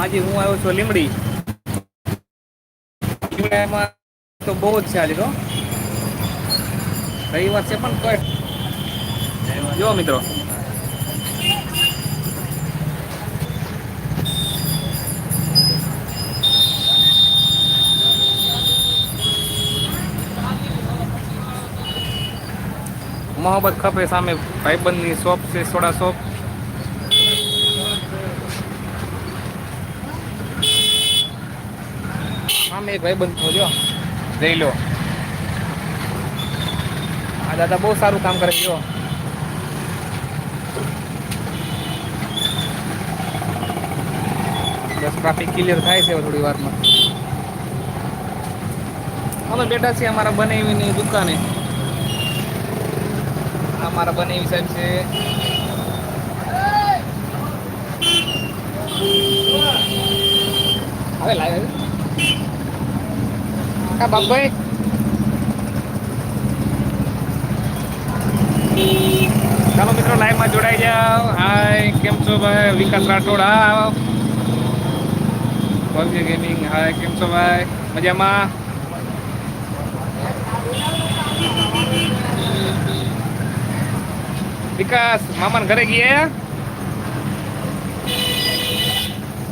આજે હું આવ્યો છું લીમડી. લીમડામાં તો બહુ જ છે આજે તો વાત છે પણ કોઈ જો મિત્રો. મોહબ્બત ખપે સામે ભાઈબંધની શોપ છે, સોડા શોપ. સામે એક ભાઈબંધ જો જઈ લો. આ દાદા, બહુ સારું કામ કરે જો બસ ટ્રાફિક ક્લિયર થાય છે થોડી વારમાં. અમે બેઠા છીએ અમારા બનાવીની દુકાને. અમારા બનાવી સાહેબ છે. હવે લાવે કા બાપભાઈ ચાલો મિત્રો લાઈવમાં જોડાઈ જાઓ હાય કેમ છો ભાઈ? વિકાસ રાઠોડ, હા. ભવ્ય ગેમિંગ હાય કેમ છો ભાઈ? મજામાં? વિકાસ, મામાના ઘરે ગયા?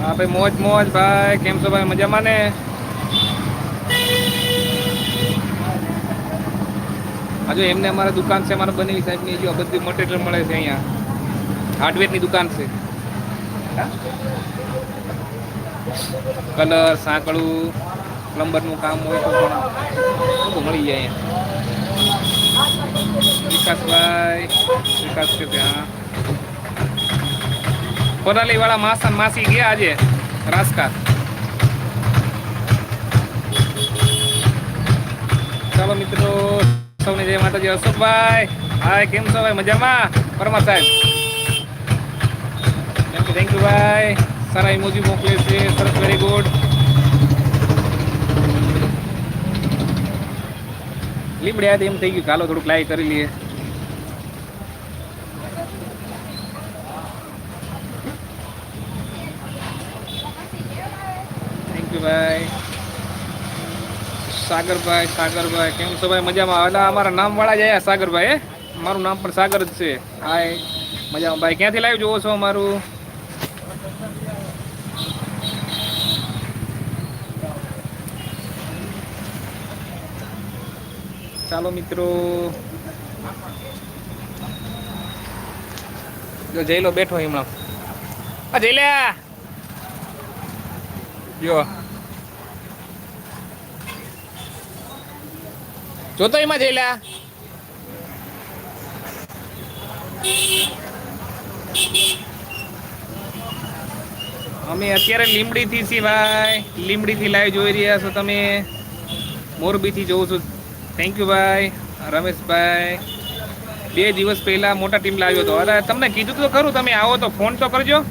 હા, ભાઈ, મોજ મોજ, ભાઈ. કેમ છો ભાઈ? મજામાં ને? હજુ એમને અમારા દુકાન છે, અમારા બનેવી સાહેબની જો બધી મટીરિયલ મળે છે અહીંયા. હાર્ડવેરની દુકાન છે. કલર સાંકળું પ્લમ્બરનું કામ હોય તો પણ મળી જાય અહીંયા. વિકાસભાઈ, વિકાસ કે ત્યાં. કોરાલી વાળા માસા, માસી ગયા આજે રાજકા ચાલો મિત્રો. સૌને જય માતાજી, અશોકભાઈ. હા કેમ છો ભાઈ? મજામાં? પરમા સાહેબ. થેન્ક યુ ભાઈ. સારા ઇમોજી મોકલે છે. સરસ વેરી ગુડ લીમડ્યા એમ થઈ ગયું ચાલો થોડુંક લાઈ કરી લઈએ થેન્ક યુ ભાઈ સાગરભાઈ સાગરભાઈ, કેમ છો ભાઈ? મજામાં? એટલે અમારા નામ વાળા જ આવ્યા સાગરભાઈ મારું નામ પણ સાગર જ છે. હાય મજામાં. ભાઈ, ક્યાંથી લાઈવ જોવો છો અમારું? ચાલો મિત્રો. જો જઈ લો બેઠો હમણાં. જઈ લે જો. જોતો એમાં જઈલા અમે અત્યારે લીમડીથી છીએ ભાઈ. લીમડીથી લાઈવ જોઈ રહ્યા છો તમે. મોરબીથી જોઉં છું. થેન્ક યુ ભાઈ. રમેશભાઈ. બે દિવસ પહેલા મોટા ટીમ લાવ્યો હતો. અરે, તમને કીધું તો ખરું. તમે આવો તો ફોન તો કરજો.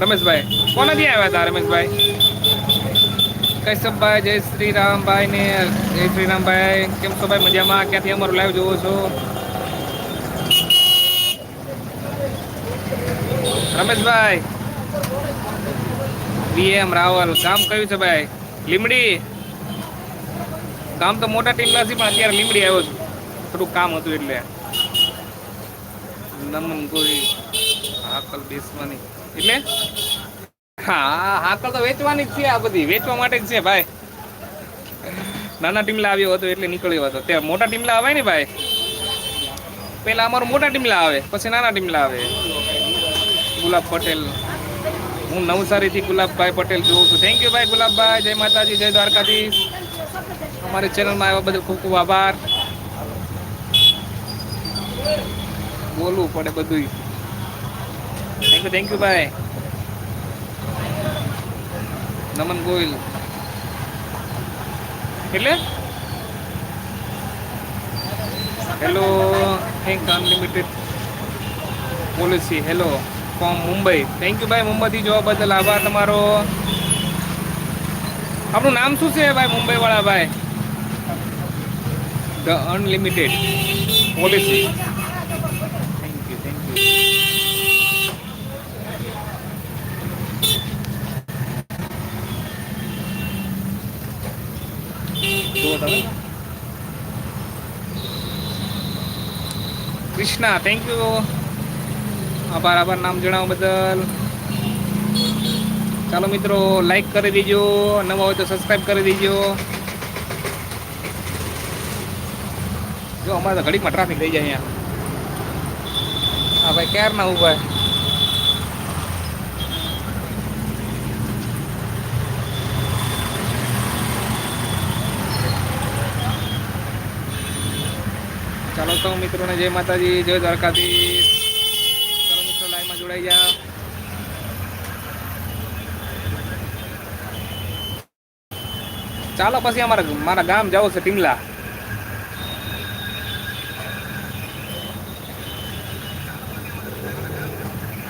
રમેશભાઈ, કોનાથી આવ્યા હતા રમેશભાઈ? કૈશવભાઈ જય શ્રી રામભાઈ ને જય શ્રી રામભાઈ કેમ છો ભાઈ? મજામાં? ક્યાંથી અમારું લાઈવ જોવો છો? રમેશભાઈ. વીએમ રાવલ. ગામ કયું છે ભાઈ? લીમડી. કામ તો મોટા ટીમ નથી પણ અત્યારે લીમડી આવ્યો છું. થોડું કામ હતું એટલે. નમન ગોરી. હાકલ બેસવાની એટલે? હા હાકલ તો વેચવાની જ છે આ બધી. વેચવા માટે જ છે, ભાઈ. નાના ટીમલા આવ્યો હતો એટલે નીકળ્યો હતો. ત્યાં મોટા ટીમલા આવે ને, ભાઈ? પેલા અમારું મોટા ટીમલા આવે, પછી નાના ટીમલા આવે. ગુલાબ પટેલ. હું નવસારીથી ગુલાબભાઈ પટેલ જોઉં છું. થેન્ક યુ ભાઈ, ગુલાબભાઈ. જય માતાજી, જય દ્વારકાધીશ. અમારી ચેનલમાં આવ્યા બદલ ખૂબ ખૂબ આભાર. બોલવું પડે બધું થેન્ક યુ થેન્ક યુ ભાઈ. નમન ગોયલ એટલે? Hello thank unlimited policy hello from Mumbai thank you ભાઈ મુંબઈથી જોવા બદલ આભાર તમારો. આપણું નામ શું છે ભાઈ મુંબઈ વાળા ભાઈ? The unlimited policy thank you thank you જુઓ તમે કૃષ્ણા થેન્ક યુ આભાર આભાર નામ જણાવવા બદલ. ચાલો મિત્રો લાઈક કરી દેજો, નવા હોય તો સબસ્ક્રાઈબ કરી દેજો. જો, અમારે તો ઘડીકમાં ટ્રાફિક થઈ જાય અહીંયા. હા, ભાઈ, ક્યારના ઊભા ચાલો તો મિત્રોને જય માતાજી, જય દ્વારકાધીશ. ચાલો મિત્રો લાઈનમાં જોડાઈ ગયા. ચાલો પછી અમારા મારા ગામ જવું છે ટીમલા.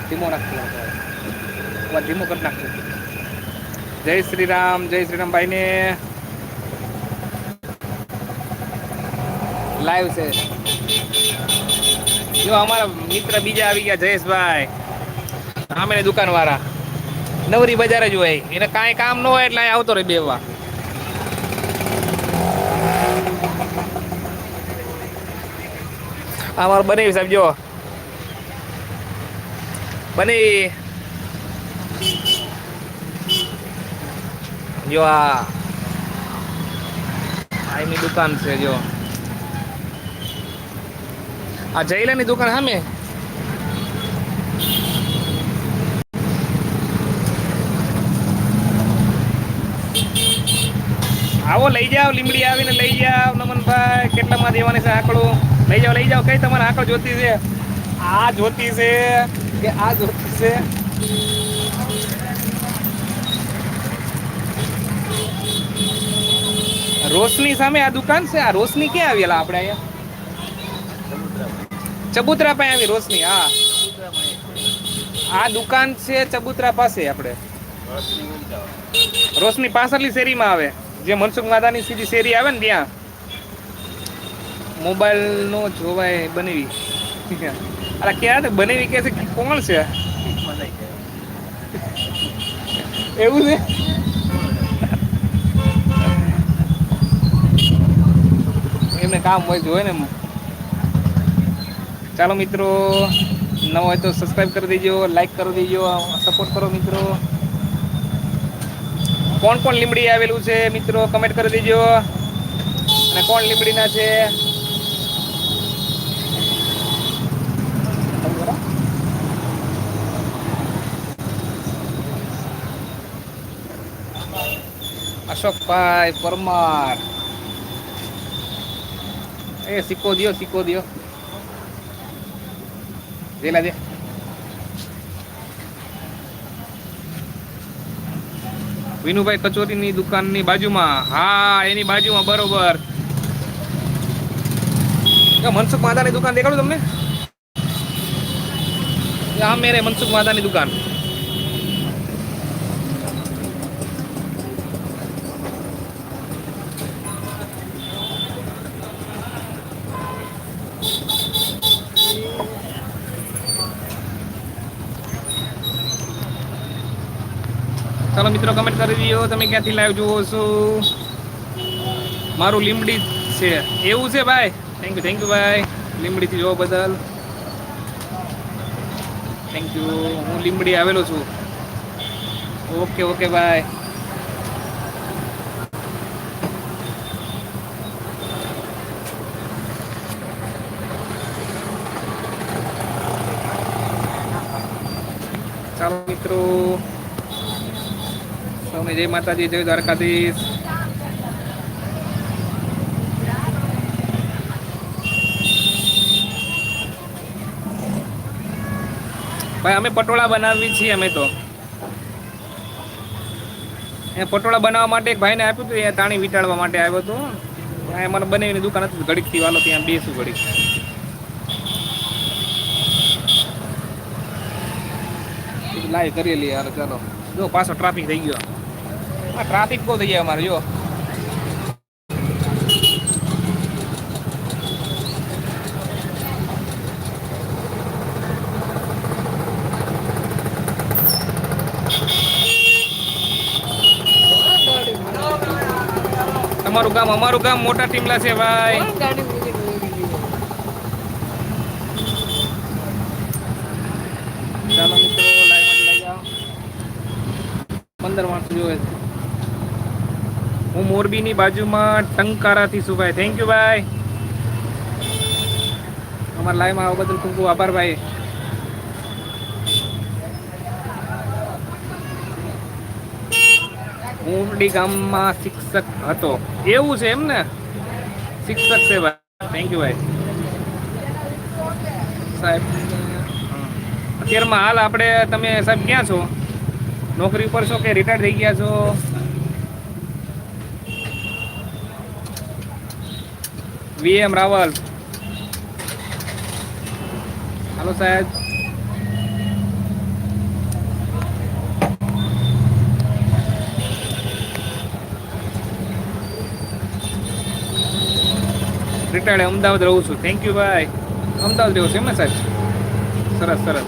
ધીમો નાખતો ધીમો કરી નાખતો જય શ્રી રામ, જય શ્રી રામ ભાઈને. લાઈવ છે. જો અમારા મિત્ર બીજા આવી ગયા, જયેશભાઈ. સામે દુકાન વાળા નવરી બજાર જ હોય. એને કાંઈ કામ ન હોય એટલે અહીં આવતો રહે બેવા અમારો બને સાહેબ, જો. બને. જો આ એમની દુકાન છે, જો. આ જયલાની દુકાન સામે. આવો લઈ જાઓ લીમડી આવીને લઈ જાઓ, નમનભાઈ, કેટલામાં દેવાની છે આંકડો? લઈ જાઓ લઈ જાઓ, કઈ તમારે આંકડો જોતી છે? આ જોતી છે કે આ જોતી છે? રોશની સામે આ દુકાન છે? આ રોશની ક્યાં આવેલા આપણે અહીંયા? ચબુતરા પાસે આવી રોશની હા. આ દુકાન છે ચબુતરા પાસે આપણે. રોશની પાછળની શેરીમાં આવે. જે મનસુખ માતાની સીધી શેરી આવે ને ત્યાં. મોબાઈલ નો જોવાય બનેવી. અરે ક્યાં બનેવી કે છે કોણ છે? એવું છે? એમને કામ હોય જોવે ને ચાલો મિત્રો ન હોય તો સબસ્ક્રાઈબ કરી દેજો લાઈક કરી દેજો સપોર્ટ કરો મિત્રો. કોણ કોણ લીમડી આવેલું છે મિત્રો કમેન્ટ કરી દેજો. અને કોણ લીમડીના છે? અશોકભાઈ પરમાર. એ સિક્કો દિયો સિક્કો દિયો. જેલા દે વિનુભાઈ કચોરીની દુકાનની બાજુમાં. હા, એની બાજુમાં, બરોબર. મનસુખ માદાની દુકાન દેખાડું તમને? હા મેરે મનસુખ માદાની દુકાન. મિત્રો કમેન્ટ કરી દો તમે ક્યાંથી લાઈવ જુઓ છો? મારું લીમડી છે. એવું છે ભાઈ? થેન્ક યુ થેન્ક યુ ભાઈ. લીમડીથી જોવા બદલ. થેન્ક યુ હું લીમડી આવેલો છું. ઓકે ઓકે ભાઈ. ચાલો મિત્રો. સૌને જય માતાજી, જય દ્વારકાધીશ. ભાઈ, અમે પટોળા બનાવી છીએ અમે તો. એ પટોળા બનાવવા માટે એક ભાઈને આપ્યું હતું, એ તાણી વીટાળવા માટે આવ્યો હતો. ત્યાં મને બનાવીને દુકાન હતી, ઘડીકથી વાલો ત્યાં બેસું ઘડીક. લાઈવ કરી લઈએ ચાલો. જો, પાછો ટ્રાફિક થઈ ગયો. ટ્રાફિક બહુ થઈ જાય અમારે જો તમારું ગામ અમારું ગામ મોટા ટીમલા છે ભાઈ? ચાલો મિત્રો પંદર માણસો જોવે છે. હું મોરબીની બાજુમાં ટંકારાથી છું ભાઈ. થેન્ક યુ ભાઈ. અમારા લાઈવમાં આવવા બદલ ખૂબ ખૂબ આભાર ભાઈ. ઉમડી ગામમાં શિક્ષક હતો. એવું છે એમ ને? શિક્ષક છે ભાઈ. થેન્ક યુ ભાઈ. સાહેબ અત્યારમાં હાલ આપણે, તમે સાહેબ ક્યાં છો? નોકરી ઉપર છો કે રિટાયર થઈ ગયા છો? વીએમ રાવલ. હાલો સાહેબ. રિટાયર્ડ અમદાવાદ રહું છું. થેન્ક યુ ભાઈ. અમદાવાદ રહું છું એમ ને સાહેબ? સરસ સરસ.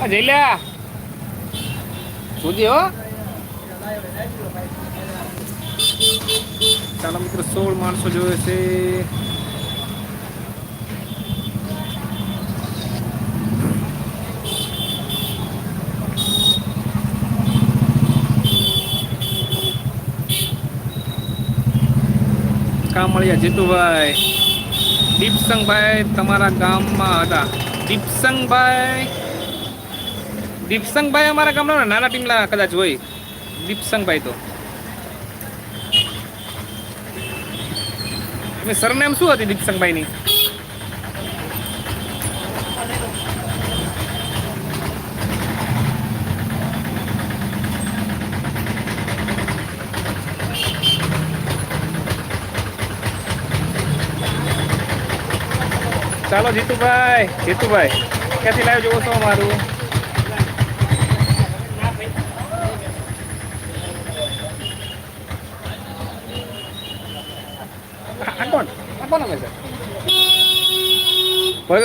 જઈ જઈલ્યા સુધી હો ચાલો મિત્રો સોળ માણસો જોવે છે કામળિયા જીતુભાઈ દીપસંગભાઈ તમારા ગામમાં હતા દીપસંગભાઈ દીપસંગભાઈ અમારા ગામના નાના ટીમલા કદાચ હોય. દીપસંગભાઈ તો. સરનેમ શું હતી દીપસંગભાઈની? ચાલો જીતુભાઈ જીતુભાઈ, ક્યાંથી લાઈવ જોવો છો અમારું?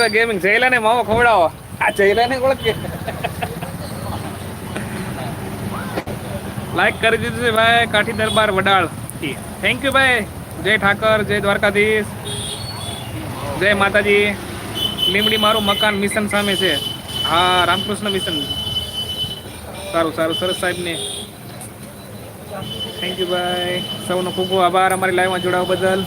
ગેમિંગ જયલા ને માવો ખવડાવો. આ જયલા ને ઓળખે લાઈક કરી દીધું છે ભાઈ, કાઠી દરબાર વડાળ. થેન્ક યુ ભાઈ. જય ઠાકર, જય દ્વારકાધીશ. જય માતાજી. લીમડી મારું મકાન મિશન સામે છે. હા, રામકૃષ્ણ મિશન સારું સારું, સરસ સાહેબને. થેન્ક યુ ભાઈ. સૌનો ખૂબ ખૂબ આભાર અમારી લાઈવમાં જોડાવા બદલ.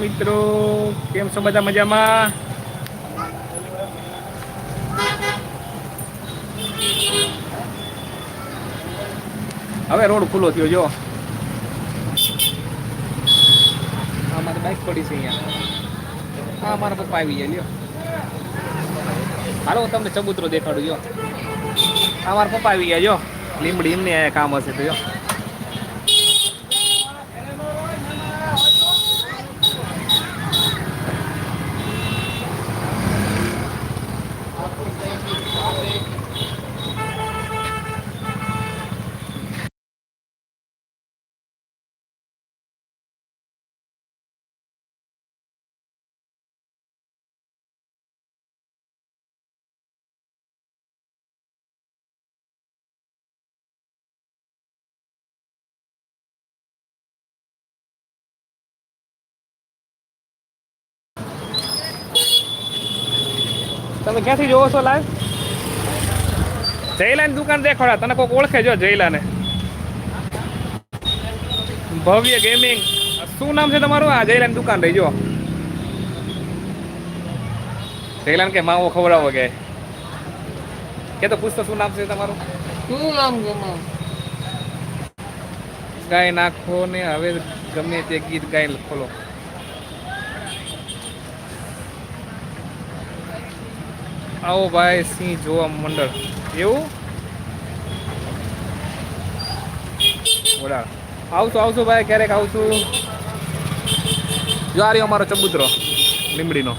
મિત્રો? કેમ છો બધા મજામાં? હવે રોડ ખુલ્લો થયો, જો. આ મારી બાઇક પડી છે અહીંયા. હા, મારા પપ્પા આવી ગયા, લ્યો. હાલો, હું તમને ચબૂતરો દેખાડું, જો. આ મારા પપ્પા આવી ગયા, જો. લીમડી એમને કામ હશે તો, જો. તમે ક્યાંથી જોવો છો લાઈવ જયલાની દુકાન દેખાડા. તને કોઈક ઓળખે જો જયલાને. ભવ્ય ગેમિંગ શું નામ છે તમારું? આ જયલાની દુકાન રહી જો જયલાન કે માવો ખવડાવો કે કે તો પૂછતો શું નામ છે તમારું? શું નામ છે ગાય નાખો ને હવે ગમે તે ગીત ગાય ખોલો. આવો ભાઈ, સિંહ જોવા મંડળ. એવું? આવશું આવશું ભાઈ, ક્યારેક આવશું. જો આ રહ્યો અમારો ચબૂતરો લીમડીનો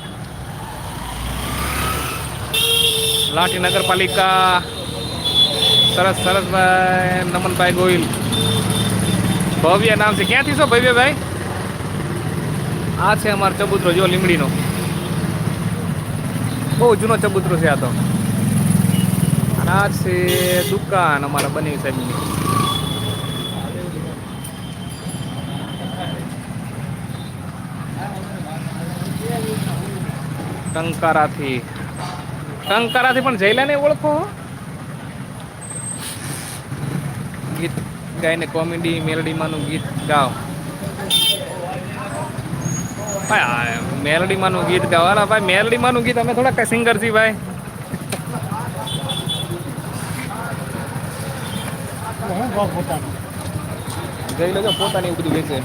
લાઠી નગરપાલિકા. સરસ સરસભાઈ નમનભાઈ ગોહિલ. ભવ્ય નામ છે. ક્યાંથી છો ભવ્યભાઈ? આ છે અમારો ચબૂતરો, જો લીમડીનો બહુ જૂનો ચબૂતરો છે આ તો. આ છે, દુકાન અમારા બની સાહેબની ટંકારાથી. ટંકારાથી પણ જયલાને ઓળખો ગીત ગાઈને કોમેડી, મેલડીમાંનું ગીત ગાઓ. ભાઈ, આ મેલડીમાંનું ગીત ગાઓ અલા ભાઈ, મેલડીમાંનું ગીત અમે થોડા સિંગર છીએ ભાઈ. જઈ લેજો પોતાની એવું બધું વેચે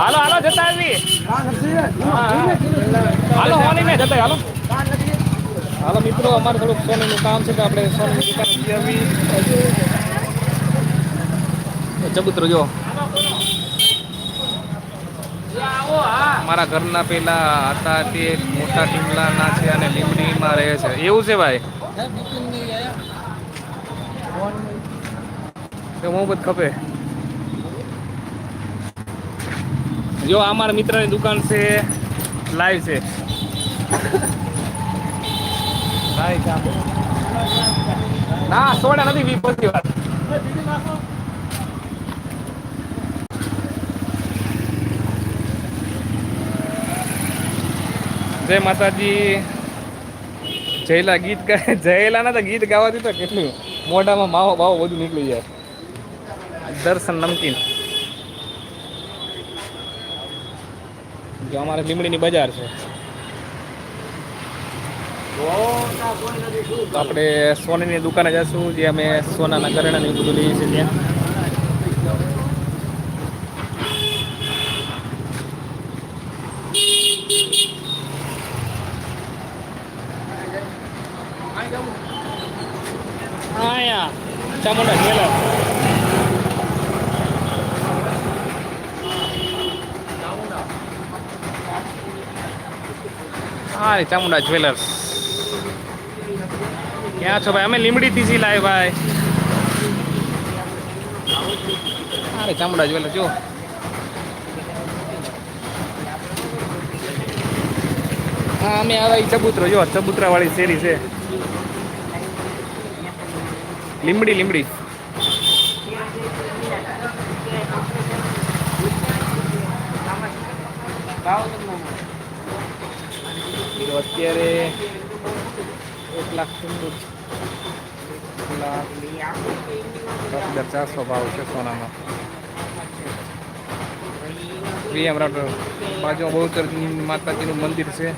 હાલો હાલો, જતા આવી હાલો, હોની મેં જતા હાલો. હાલો, મિત્રો, અમારે થોડુંક સોનીનું કામ છે તો આપણે સોનીની ચબૂતરો જો. મારા ઘરના પેલા હતા તે મોટા ટીમલાના છે અને લીમડીમાં રહે છે. એવું છે ભાઈ? તો મોહબ્બત ખપે. જો આ મારા મિત્રની દુકાન છે લાઈવ છે. ના, સોડા નથી વી બધી વાત. જય માતાજી. જયલા ગીત જયલા ના તો ગીત ગાવાથી તો કેટલું? મોઢામાં માવો બાવો બધું નીકળી જાય. દર્શન નમકીન. જો અમારે લીમડીની બજાર છે. આપણે સોનીની દુકાને જઈશું જે અમે સોનાના ઘરેણાને બધું લઈએ છીએ ત્યાં આયા ચામુંડા જ્વેલર હા એ ચામુંડા જ્વેલર્સ. ક્યાં છો ભાઈ? અમે લીમડીથી છીએ લાય ભાઈ. હા ચામુંડા જ્વેલર જો હા, અમે આવે ચબૂતરો જો ચબૂતરા વાળી શેરી છે. લીમડી લીમડી. તો અત્યારે એક લાખ એક લાખ દસ હજાર ચારસો ભાવ છે સોનામાં વીએમ રાઠોડ બાજુમાં બહુચર માતાજીનું મંદિર છે.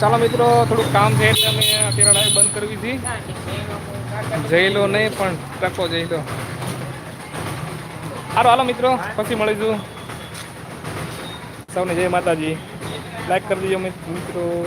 ચાલો મિત્રો, થોડુંક કામ છે એટલે અમે અત્યારે બંધ કરવી હતી જઈ લો નહીં પણ ટકો જઈ લો. સારું હાલો મિત્રો પછી મળીશું. સૌને જય માતાજી. લાઈક કરી દીજો મિત- મિત્રો.